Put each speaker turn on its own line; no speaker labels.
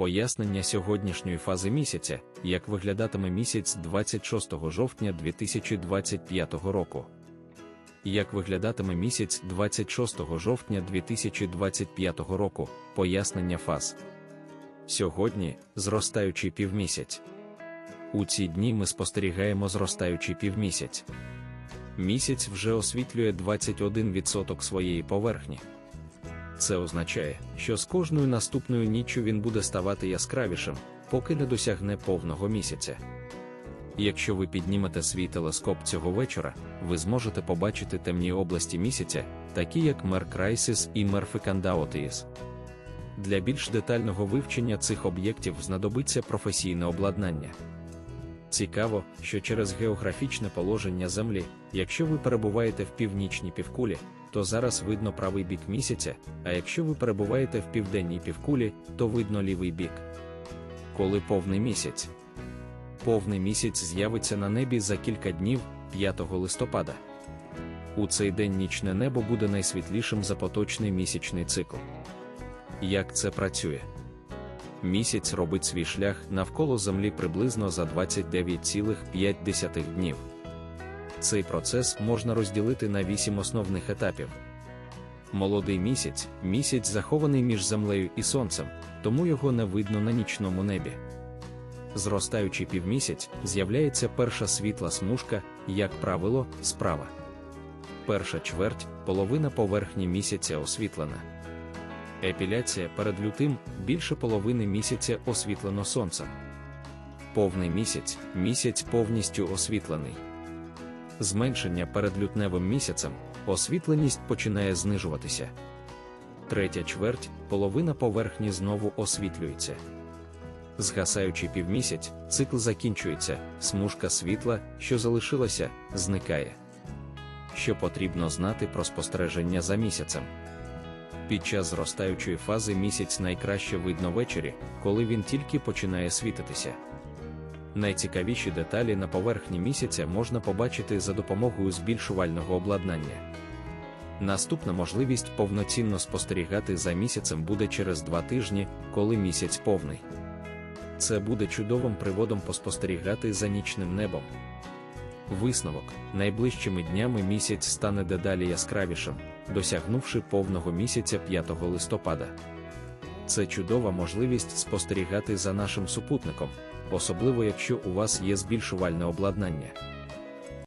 Пояснення сьогоднішньої фази місяця, як виглядатиме місяць 26 жовтня 2025 року. Як виглядатиме місяць 26 жовтня 2025 року, пояснення фаз. Сьогодні зростаючий півмісяць. У ці дні ми спостерігаємо зростаючий півмісяць. Місяць вже освітлює 21% своєї поверхні. Це означає, що з кожною наступною ніччю він буде ставати яскравішим, поки не досягне повного місяця. Якщо ви піднімете свій телескоп цього вечора, ви зможете побачити темні області місяця, такі як Меркрайсис і Мерфикандаотіїс. Для більш детального вивчення цих об'єктів знадобиться професійне обладнання. Цікаво, що через географічне положення Землі, якщо ви перебуваєте в північній півкулі, то зараз видно правий бік місяця, а якщо ви перебуваєте в південній півкулі, то видно лівий бік. Коли повний місяць. Повний місяць з'явиться на небі за кілька днів 5 листопада. У цей день нічне небо буде найсвітлішим за поточний місячний цикл. Як це працює? Місяць робить свій шлях навколо Землі приблизно за 29,5 днів. Цей процес можна розділити на вісім основних етапів. Молодий місяць місяць захований між землею і сонцем, тому його не видно на нічному небі. Зростаючий півмісяць з'являється перша світла смужка, як правило, справа. Перша чверть половина поверхні місяця освітлена. Епіляція перед лютим більше половини місяця освітлено сонцем. Повний місяць місяць повністю освітлений. Зменшення перед лютневим місяцем освітленість починає знижуватися. Третя чверть половина поверхні знову освітлюється. Згасаючи півмісяць, цикл закінчується, смужка світла, що залишилася, зникає. Що потрібно знати про спостереження за місяцем. Під час зростаючої фази місяць найкраще видно ввечері, коли він тільки починає світитися. Найцікавіші деталі на поверхні місяця можна побачити за допомогою збільшувального обладнання. Наступна можливість повноцінно спостерігати за місяцем буде через два тижні, коли місяць повний. Це буде чудовим приводом поспостерігати за нічним небом. Висновок найближчими днями місяць стане дедалі яскравішим, досягнувши повного місяця 5 листопада. Це чудова можливість спостерігати за нашим супутником, особливо якщо у вас є збільшувальне обладнання.